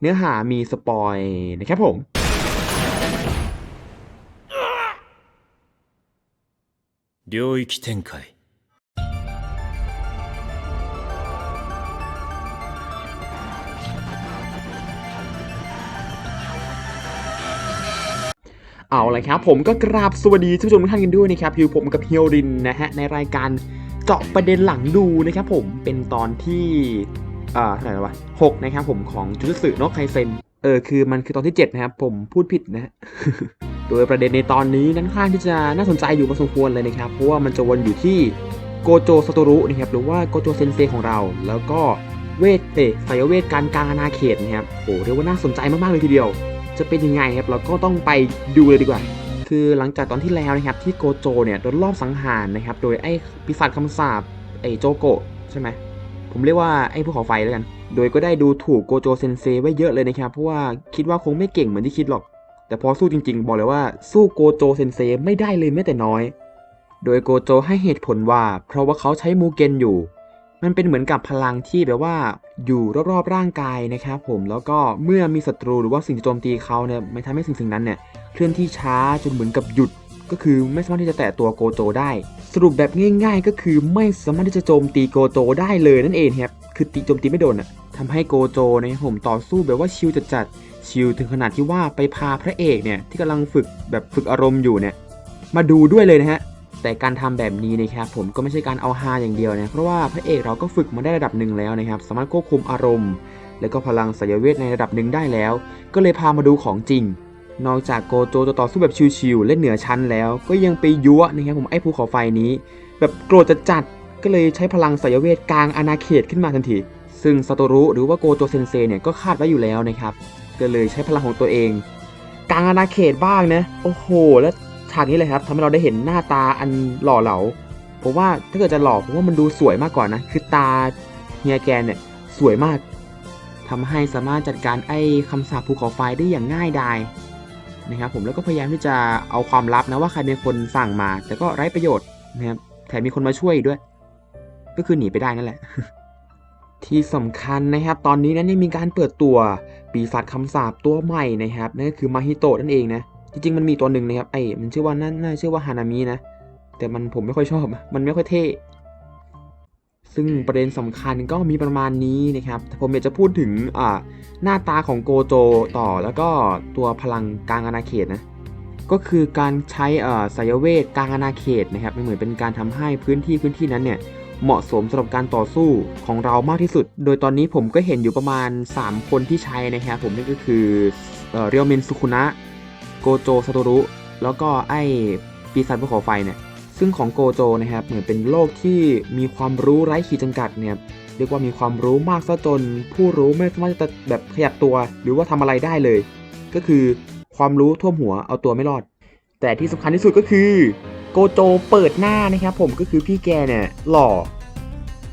เนื้อหามีสปอยนะครับผม 领域展开 เอาเลยครับ ผมก็กราบสวัสดีท่านผู้ชมทุกท่านกันด้วยนะครับอยู่ผมกับเฮียวรินนะฮะในรายการเจาะประเด็นหลังดูนะครับผมเป็นตอนที่เ อ่อเท่าไหร่แล้ววะหกนะครับผมของจุดสึโนะไคเซนเออคือมันคือตอนที่ 7 นะครับ ผมพูดผิดนะ โดยประเด็นในตอนนี้นั้นค่อนข้างที่จะน่าสนใจอยู่พอสมควรเลยนะครับ เพราะว่ามันจะวนอยู่ที่โกโจสโตรุนะครับหรือว่าโกโจเซนเซของเรา แล้วก็เวทเตะสายเวทการกลางอาณาเขตนะครับโอ้เรียกว่าน่าสนใจมากๆเลยทีเดียว จะเป็นยังไงครับเราก็ต้องไปดูเลยดีกว่า คือหลังจากตอนที่แล้วนะครับที่โกโจเนี่ยโดนรอบสังหารนะครับโดยไอ้ปีศาจคำสาปไอ้โจโกะใช่ไหม ผมเรียกว่าไอ้ภูเขาไฟแล้วกัน โดยก็ได้ดูถูกโกโจเซนเซไว้เยอะเลยนะครับ เพราะว่าคิดว่าคงไม่เก่งเหมือนที่คิดหรอก แต่พอสู้จริงๆ บอกเลยว่าสู้โกโจเซนเซไม่ได้เลยแม้แต่น้อย โดยโกโจให้เหตุผลว่า เพราะว่าเขาใช้มูเกนอยู่ มันเป็นเหมือนกับพลังที่แบบว่าอยู่รอบๆร่างกายนะครับผม แล้วก็เมื่อมีศัตรูหรือว่าสิ่งโจมตีเขาเนี่ยไม่ทำให้สิ่งสิ่งนั้นเนี่ยเคลื่อนที่ช้าจนเหมือนกับหยุด ก็คือไม่สามารถที่จะแตะตัวโกโจได้ สรุปแบบง่าย ๆ ก็คือไม่สามารถที่จะโจมตีโกโจได้เลยนั่นเองครับคือตีโจมตีไม่โดนอะทำให้โกโจนะครับผมต่อสู้แบบว่าชิลจัดๆชิลถึงขนาดที่ว่าไปพาพระเอกเนี่ยที่กำลังฝึกแบบฝึกอารมณ์อยู่เนี่ยมาดูด้วยเลยนะฮะแต่การทำแบบนี้นะครับผมก็ไม่ใช่การเอาฮาอย่างเดียวนะเพราะว่าพระเอกเราก็ฝึกมาได้ระดับหนึ่งแล้วนะครับสามารถควบคุมอารมณ์ และก็พลังสายเวทในระดับหนึ่งได้แล้ว ก็เลยพามาดูของจริง นอกจากโกโจจะต่อสู้แบบชิวๆและเหนือชั้นแล้ว ก็ยังไปยั่วนะครับผมไอ้ภูเขาไฟนี้ แบบโกรธจะจัดก็เลยใช้พลังสายเวทกลางอาณาเขตขึ้นมาทันที ซึ่งซาโตรุหรือว่าโกโจเซนเซเนี่ยก็คาดไว้อยู่แล้วนะครับ ก็เลยใช้พลังของตัวเอง กลางอาณาเขตบ้างนะ โอ้โห แล้วฉากนี้เลยครับทำให้เราได้เห็นหน้าตาอันหล่อเหลาผมว่าถ้าเกิดจะหล่อผมว่ามันดูสวยมากกว่านะ คือตาเฮียแกนเนี่ยสวยมากทำให้สามารถจัดการไอ้คำสาปภูเขาไฟได้อย่างง่ายดาย นะครับผมแล้วก็พยายามที่จะเอาความลับนะว่าใครเป็นคนสั่งมา แต่ก็ไร้ประโยชน์นะครับแถมมีคนมาช่วยอีกด้วย ก็คือหนีไปได้นั่นแหละ ที่สำคัญนะครับ ตอนนี้นั้นยังมีการเปิดตัวปีศาจคำสาปตัวใหม่นะครับนั่นก็คือมาฮิโตะนั่นเองนะจริงๆมันมีตัวหนึ่งนะครับไอ้มันชื่อว่าน่าน่าชื่อว่าฮานามินะแต่มันผมไม่ค่อยชอบ มันไม่ค่อยเท่ ซึ่งประเด็นสำคัญก็มีประมาณนี้นะครับแต่ผมอยากจะพูดถึงอ่าหน้าตาของโกโจต่อแล้วก็ตัวพลังกลางอาณาเขตนะก็คือการใช้เอ่อสายเวทกลางอาณาเขตนะครับมันเหมือนเป็นการทำให้พื้นที่พื้นที่นั้นเนี่ยเหมาะสมสำหรับการต่อสู้ของเรามากที่สุด โดยตอนนี้ผมก็เห็นอยู่ประมาณ 3 คนที่ใช้นะครับผมนั่นก็คือเอ่อเรียวเมนสุคุนะโกโจซาโตรุ แล้วก็ไอ้ปีศาจภูเขาไฟเนี่ย ซึ่งของโกโจนะครับเหมือนเป็นโลกที่มีความรู้ไร้ขีดจำกัดเนี่ยเรียกว่ามีความรู้มากซะจน ผู้รู้ไม่สามารถจะแบบขยับตัว หรือว่าทำอะไรได้เลย ก็คือความรู้ท่วมหัวเอาตัวไม่รอด แต่ที่สำคัญที่สุดก็คือโกโจเปิดหน้านะครับผมก็คือพี่แกเนี่ยหล่อ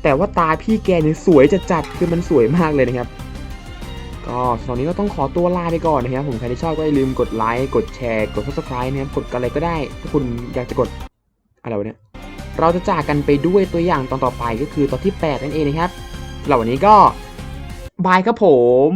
แต่ว่าตาพี่แกเนี่ยสวยจัดจัดคือมันสวยมากเลยนะครับ ก็ตอนนี้ก็ต้องขอตัวลาไปก่อนนะครับผมใครที่ชอบก็อย่าลืมกดไลค์กดแชร์กด subscribe นะครับกดอะไรก็ได้ ถ้าคุณอยากจะกด อะไรวะเนี่ยเราจะจากกันไปด้วยตัวอย่างตอนต่อไปก็คือตอนที่ 8 นั่นเองนะครับสำหรับวันนี้ก็บายครับผม